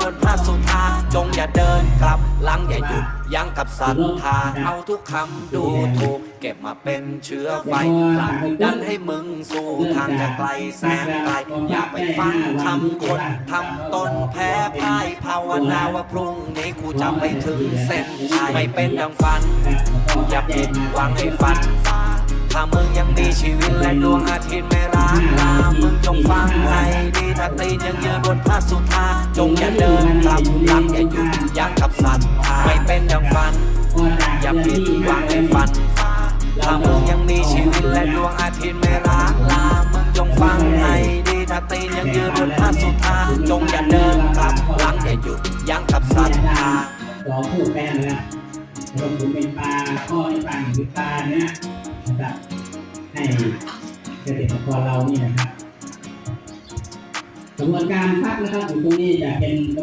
บนพระสุธาจงอย่าเดินกลับหลังอย่าหยุดยั้งกับศรัทธาเอาทุกคำดูถูกเก็บมาเป็นเชื้อไฟผลักดันให้มึงสู่ทางจะไกลแสนไกลอย่าไปฟังคำคนทำตนแพ้พ่ายภาวนาว่าพรุ่งนี้กูจะไปถึงเส้นชัยไม่เป็นดังฝัน อย่าผิดหวังให้ฝันฟ้าถ้ามึงยังมีชีวิตและดวงอาทิตย์ไม่ร้างลามึงจงฟัง ตีนยังยืนบนพระสุธาจงอย่าเดินกลับหลังอย่าหยุดยั้งกับสัตว์ไม่เป็นดังฝัน อย่าผิดหวังให้ฝันฟ้าถ้ามึงยังมีชีวิตและดวงอาทิตย์ไม่ร้างลามึงจงฟังให้ดีถ้าตีนยังยืนบนพระสุธาจงอย่าเดินกลับหลังอย่าหยุดยั้งกับสัตว์รอพูดแป้งนะรวมถึงเป็นปลาข้อให้ฟังหรือปลาเนี่ยนะครับให้เกษตรกรเรานี่นะครับ กระบวนการพักนะครับอยู่ตรงนี้จะเป็น